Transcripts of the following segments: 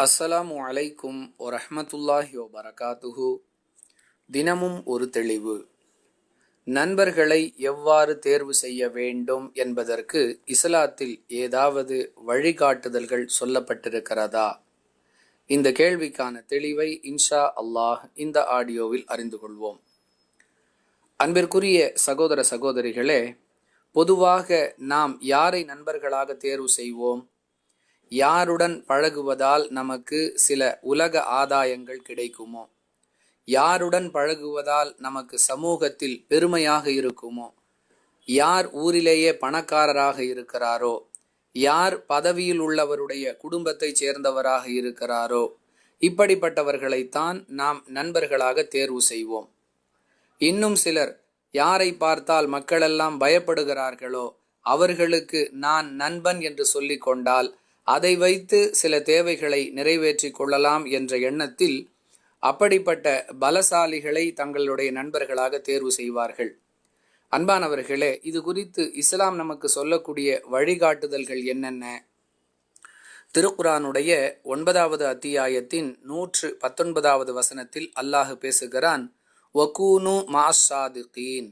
அஸ்ஸலாமு அலைக்கும் வரஹ்மத்துல்லாஹி வபரகாத்துஹு. தினமும் ஒரு தெளிவு. நண்பர்களை எவ்வாறு தேர்வு செய்ய வேண்டும் என்பதற்கு இஸ்லாத்தில் ஏதாவது வழிகாட்டுதல்கள் சொல்லப்பட்டிருக்கிறதா? இந்த கேள்விக்கான தெளிவை இன்ஷா அல்லாஹ் இந்த ஆடியோவில் அறிந்து கொள்வோம். அன்பிற்குரிய சகோதர சகோதரிகளே பொதுவாக நாம் யாரை நண்பர்களாக தேர்வு செய்வோம்? யாருடன் பழகுவதால் நமக்கு சில உலக ஆதாயங்கள் கிடைக்குமோ? யாருடன் பழகுவதால் நமக்கு சமூகத்தில் பெருமையாக இருக்குமோ? யார் ஊரிலேயே பணக்காரராக இருக்கிறாரோ? யார் பதவியில் உள்ளவருடைய குடும்பத்தைச் சேர்ந்தவராக இருக்கிறாரோ? இப்படிப்பட்டவர்களைத்தான் நாம் நண்பர்களாக தேர்வு செய்வோம். இன்னும் சிலர் யாரை பார்த்தால் மக்களெல்லாம் பயப்படுகிறார்களோ அவர்களுக்கு நான் நண்பன் என்று சொல்லிக் கொண்டால் அதை வைத்து சில தேவைகளை நிறைவேற்றிக் கொள்ளலாம் என்ற எண்ணத்தில் அப்படிப்பட்ட பலசாலிகளை தங்களுடைய நண்பர்களாக தேர்வு செய்வார்கள். அன்பானவர்களே இது குறித்து இஸ்லாம் நமக்கு சொல்லக்கூடிய வழிகாட்டுதல்கள் என்னென்ன? திருக்குரானுடைய ஒன்பதாவது அத்தியாயத்தின் நூற்று பத்தொன்பதாவது வசனத்தில் அல்லாஹ் பேசுகிறான் ஒகூனு மாசாதுகீன்.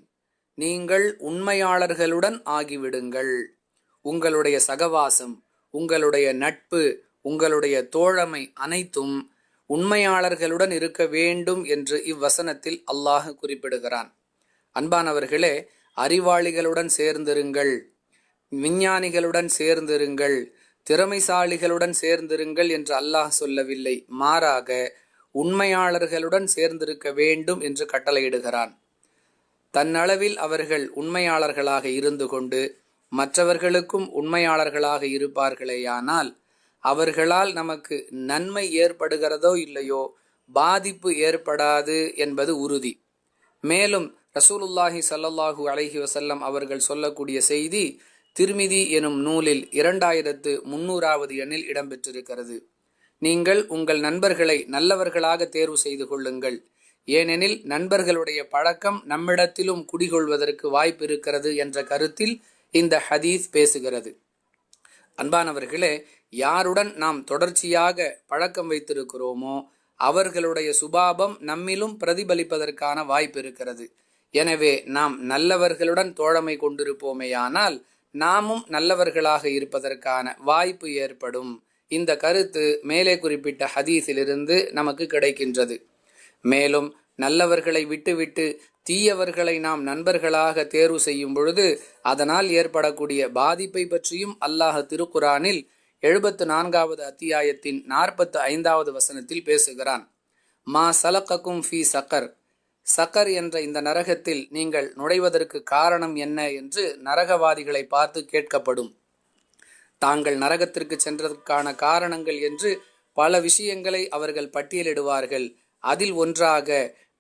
நீங்கள் உண்மையாளர்களுடன் ஆகிவிடுங்கள். உங்களுடைய சகவாசம் உங்களுடைய நட்பு உங்களுடைய தோழமை அனைத்தும் உண்மையாளர்களுடன் இருக்க வேண்டும் என்று இவ்வசனத்தில் அல்லாஹ் குறிப்பிடுகிறான். அன்பானவர்களே அறிவாளிகளுடன் சேர்ந்திருங்கள் விஞ்ஞானிகளுடன் சேர்ந்திருங்கள் திறமைசாலிகளுடன் சேர்ந்திருங்கள் என்று அல்லாஹ் சொல்லவில்லை. மாறாக உண்மையாளர்களுடன் சேர்ந்திருக்க வேண்டும் என்று கட்டளையிடுகிறான். தன்னளவில் அவர்கள் உண்மையாளர்களாக இருந்து கொண்டு மற்றவர்களுக்கும் உண்மையாளர்களாக இருப்பார்களேயானால் அவர்களால் நமக்கு நன்மை ஏற்படுகிறதோ இல்லையோ பாதிப்பு ஏற்படாது என்பது உறுதி. மேலும் ரசூலுல்லாஹி சல்லல்லாஹு அலஹி வசல்லம் அவர்கள் சொல்லக்கூடிய செய்தி திருமிதி எனும் நூலில் இரண்டாயிரத்து முன்னூறாவது எண்ணில் இடம்பெற்றிருக்கிறது. நீங்கள் உங்கள் நண்பர்களை நல்லவர்களாக தேர்வு செய்து கொள்ளுங்கள். ஏனெனில் நண்பர்களுடைய பழக்கம் நம்மிடத்திலும் குடிகொள்வதற்கு வாய்ப்பு இருக்கிறது என்ற கருத்தில் இந்த ஹதீஸ் பேசுகிறது. அன்பானவர்களே யாருடன் நாம் தொடர்ச்சியாக பழக்கம் வைத்திருக்கிறோமோ அவர்களுடைய சுபாபம் நம்மிலும் பிரதிபலிப்பதற்கான வாய்ப்பு இருக்கிறது. எனவே நாம் நல்லவர்களுடன் தோழமை கொண்டிருப்போமேயானால் நாமும் நல்லவர்களாக இருப்பதற்கான வாய்ப்பு ஏற்படும். இந்த கருத்து மேலே குறிப்பிட்ட ஹதீஸிலிருந்து நமக்கு கிடைக்கின்றது. மேலும் நல்லவர்களை விட்டுவிட்டு தீயவர்களை நாம் நண்பர்களாக தேர்வு செய்யும் பொழுது அதனால் ஏற்படக்கூடிய பாதிப்பை பற்றியும் அல்லாஹ் திருக்குரானில் எழுபத்து நான்காவது அத்தியாயத்தின் நாற்பத்து ஐந்தாவது வசனத்தில் பேசுகிறான். மா சலக்கக்கும் ஃபி சக்கர். சக்கர் என்ற இந்த நரகத்தில் நீங்கள் நுழைவதற்கு காரணம் என்ன என்று நரகவாதிகளை பார்த்து கேட்கப்படும். தாங்கள் நரகத்திற்கு சென்றதற்கான காரணங்கள் என்று பல விஷயங்களை அவர்கள் பட்டியலிடுவார்கள். அதில் ஒன்றாக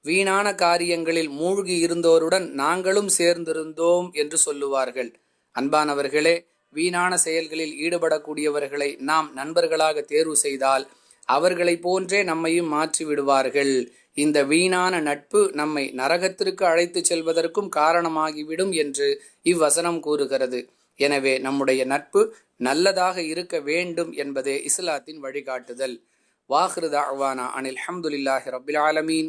வீணான காரியங்களில் மூழ்கி இருந்தோருடன் நாங்களும் சேர்ந்திருந்தோம் என்று சொல்லுவார்கள். அன்பானவர்களே வீணான செயல்களில் ஈடுபடக்கூடியவர்களை நாம் நண்பர்களாக தேர்வு செய்தால் அவர்களை போன்றே நம்மையும் மாற்றி விடுவார்கள். இந்த வீணான நட்பு நம்மை நரகத்திற்கு அழைத்து செல்வதற்கும் காரணமாகிவிடும் என்று இவ்வசனம் கூறுகிறது. எனவே நம்முடைய நட்பு நல்லதாக இருக்க வேண்டும் என்பதே இஸ்லாத்தின் வழிகாட்டுதல். வாஹ்ருதா அவானா அனில் அஹமதுல்லாஹி ரபில் ஆலமீன்.